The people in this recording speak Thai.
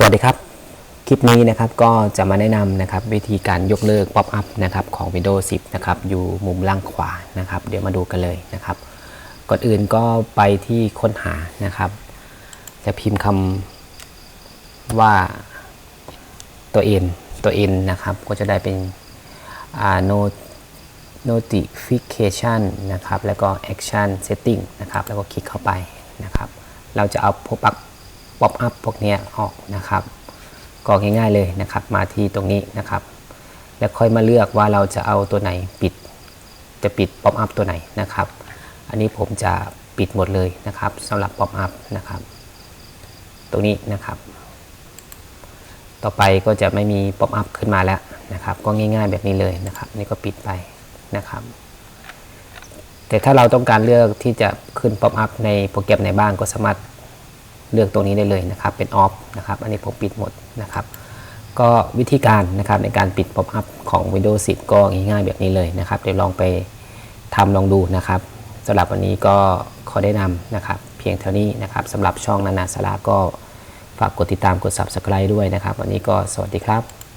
สวัสดีครับ คลิปนี้นะครับก็จะมาแนะนำนะครับวิธีการยกเลิกป๊อปอัพนะครับของ Windows 10 นะครับอยู่มุมล่างขวานะครับ เดี๋ยวมาดูกันเลยนะครับ ก่อนอื่นก็ไปที่ค้นหานะครับ จะพิมพ์คำว่าตัว N ตัว N นะครับ ก็จะได้เป็น notification นะครับ แล้วก็ action setting นะครับ แล้วก็คลิกเข้าไปนะครับ เราจะเอาพบอัพ ป๊อปอัพพวกนี้ออกนะครับก็ง่ายๆเลยนะครับ มาที่ตรงนี้นะครับ แล้วค่อยมาเลือกว่าเราจะเอาตัวไหนปิด จะปิดป๊อปอัพตัวไหนนะครับ อันนี้ผมจะปิดหมดเลยนะครับสำหรับป๊อปอัพนะครับตรงนี้นะครับ ต่อไปก็จะไม่มีป๊อปอัพขึ้นมาแล้วนะครับ ก็ง่ายๆแบบนี้เลยนะครับ นี่ก็ปิดไปนะครับ แต่ถ้าเราต้องการเลือกที่จะขึ้นป๊อปอัพในโปรแกรมไหนบ้างก็สามารถ เลือกตรงนี้ได้เลยนะครับ เป็นออฟนะครับ อันนี้ผมปิดหมดนะครับ ก็วิธีการนะครับในการปิดป๊อปอัพของ Windows 10 ก็ง่ายๆแบบนี้เลยนะครับ เดี๋ยวลองไปทำลองดูนะครับสำหรับวันนี้ก็ขอแนะนำนะครับ เพียงเท่านี้นะครับสำหรับช่องนานาสาระก็ฝากกดติดตามกด Subscribe ด้วยนะครับ วันนี้ก็สวัสดีครับ